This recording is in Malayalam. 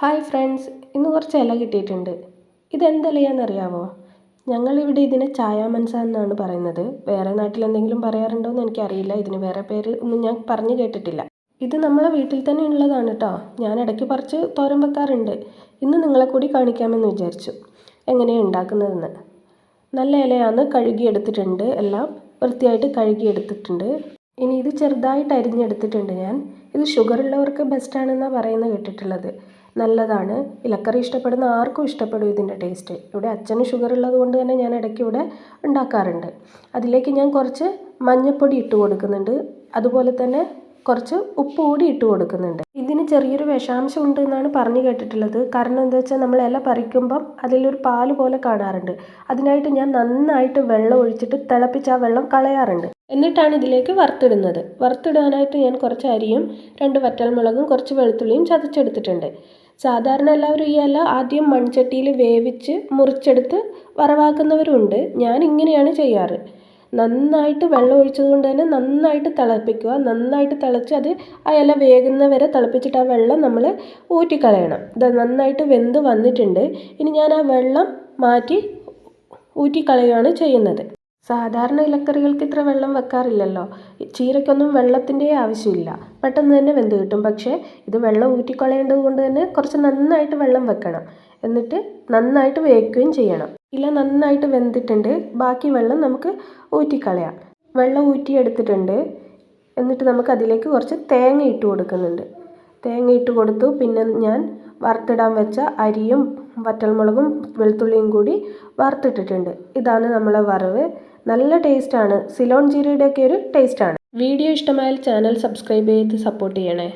ഹായ് ഫ്രണ്ട്സ് ഇന്ന് കുറച്ച് ഇല കിട്ടിയിട്ടുണ്ട്. ഇതെന്തലയാണെന്നറിയാമോ ഞങ്ങളിവിടെ ഇതിനെ ചായാമൻസ എന്നാണ് പറയുന്നത്. വേറെ നാട്ടിൽ എന്തെങ്കിലും പറയാറുണ്ടോ എന്ന് എനിക്കറിയില്ല. ഇതിന് വേറെ പേര് ഒന്നും ഞാൻ പറഞ്ഞു കേട്ടിട്ടില്ല. ഇത് നമ്മളെ വീട്ടിൽ തന്നെ ഉള്ളതാണ് കേട്ടോ ഞാൻ ഇടയ്ക്ക് പറിച്ച് തോരൻ വെക്കാറുണ്ട്. ഇന്ന് നിങ്ങളെ കൂടി കാണിക്കാമെന്ന് വിചാരിച്ചു. എങ്ങനെയാണ് ഉണ്ടാക്കുന്നതെന്ന്? നല്ല ഇലയാണ് കഴുകിയെടുത്തിട്ടുണ്ട്. എല്ലാം വൃത്തിയായിട്ട് കഴുകിയെടുത്തിട്ടുണ്ട്. ഇനി ഇത് ചെറുതായിട്ട് അരിഞ്ഞെടുത്തിട്ടുണ്ട് ഞാൻ. ഇത് ഷുഗർ ഉള്ളവർക്ക് ബെസ്റ്റാണെന്നാണ് പറയുന്നത് കേട്ടിട്ടുള്ളത്. നല്ലതാണ്. ഇലക്കറി ഇഷ്ടപ്പെടുന്ന ആർക്കും ഇഷ്ടപ്പെടും ഇതിന്റെ ടേസ്റ്റ്. ഇവിടെ അച്ഛന് ഷുഗർ ഉള്ളത് കൊണ്ട് തന്നെ ഞാൻ ഇടയ്ക്ക് ഇവിടെ ഉണ്ടാക്കാറുണ്ട്. അതിലേക്ക് ഞാൻ കുറച്ച് മഞ്ഞൾപ്പൊടി ഇട്ട് കൊടുക്കുന്നുണ്ട്. അതുപോലെ തന്നെ കുറച്ച് ഉപ്പ് കൂടി ഇട്ട് കൊടുക്കുന്നുണ്ട്. ഇതിന് ചെറിയൊരു വിഷാംശം ഉണ്ട് എന്നാണ് പറഞ്ഞു കേട്ടിട്ടുള്ളത്. കാരണം എന്താ വെച്ചാൽ നമ്മൾ ഇല പറിക്കുമ്പം അതിലൊരു പാൽ പോലെ കാണാറുണ്ട്. അതിനായിട്ട് ഞാൻ നന്നായിട്ട് വെള്ളം ഒഴിച്ചിട്ട് തിളപ്പിച്ച് ആ വെള്ളം കളയാറുണ്ട്. എന്നിട്ടാണ് ഇതിലേക്ക് വറുത്തിടുന്നത്. വറുത്തിടാനായിട്ട് ഞാൻ കുറച്ച് അരിയും രണ്ട് വറ്റൽമുളകും കുറച്ച് വെളുത്തുള്ളിയും ചതച്ചെടുത്തിട്ടുണ്ട്. സാധാരണ എല്ലാവരും ഈ ഇല ആദ്യം മൺചട്ടിയിൽ വേവിച്ച് മുറിച്ചെടുത്ത് വറവാക്കുന്നവരുണ്ട്. ഞാൻ ഇങ്ങനെയാണ് ചെയ്യാറ്. നന്നായിട്ട് വെള്ളം ഒഴിച്ചത് കൊണ്ട് തന്നെ നന്നായിട്ട് തിളപ്പിക്കുക. നന്നായിട്ട് തിളച്ച് അത് ആ ഇല വേകുന്ന വരെ തിളപ്പിച്ചിട്ട് ആ വെള്ളം നമ്മൾ ഊറ്റിക്കളയണം. ഇത് നന്നായിട്ട് വെന്ത് വന്നിട്ടുണ്ട്. ഇനി ഞാൻ ആ വെള്ളം മാറ്റി ഊറ്റിക്കളയുകയാണ് ചെയ്യുന്നത്. സാധാരണ ഇലക്കറികൾക്ക് ഇത്ര വെള്ളം വെക്കാറില്ലല്ലോ. ചീരയ്ക്കൊന്നും വെള്ളത്തിന്റെ ആവശ്യമില്ല. പെട്ടെന്ന് തന്നെ വെന്ത് കിട്ടും. പക്ഷേ ഇത് വെള്ളം ഊറ്റിക്കളയേണ്ടത് കൊണ്ട് തന്നെ കുറച്ച് നന്നായിട്ട് വെള്ളം വെക്കണം. എന്നിട്ട് നന്നായിട്ട് വേവിക്കുകയും ചെയ്യണം. ഇല നന്നായിട്ട് വെന്തിട്ടുണ്ട്. ബാക്കി വെള്ളം നമുക്ക് ഊറ്റിക്കളയാം. വെള്ളം ഊറ്റിയെടുത്തിട്ടുണ്ട്. എന്നിട്ട് നമുക്ക് അതിലേക്ക് കുറച്ച് തേങ്ങ ഇട്ട് കൊടുക്കുന്നുണ്ട്. തേങ്ങ ഇട്ട് കൊടുത്തു. പിന്നെ ഞാൻ വറുത്തിടാൻ വെച്ച അരിയും വറ്റൽമുളകും വെളുത്തുള്ളിയും കൂടി വറുത്തിട്ടിട്ടുണ്ട്. ഇതാണ് നമ്മളെ വറവ്. നല്ല ടേസ്റ്റാണ്. സിലോൺ ജീരയുടെ ഒക്കെ ഒരു ടേസ്റ്റാണ്. വീഡിയോ ഇഷ്ടമായാൽ ചാനൽ സബ്സ്ക്രൈബ് ചെയ്ത് സപ്പോർട്ട് ചെയ്യണേ.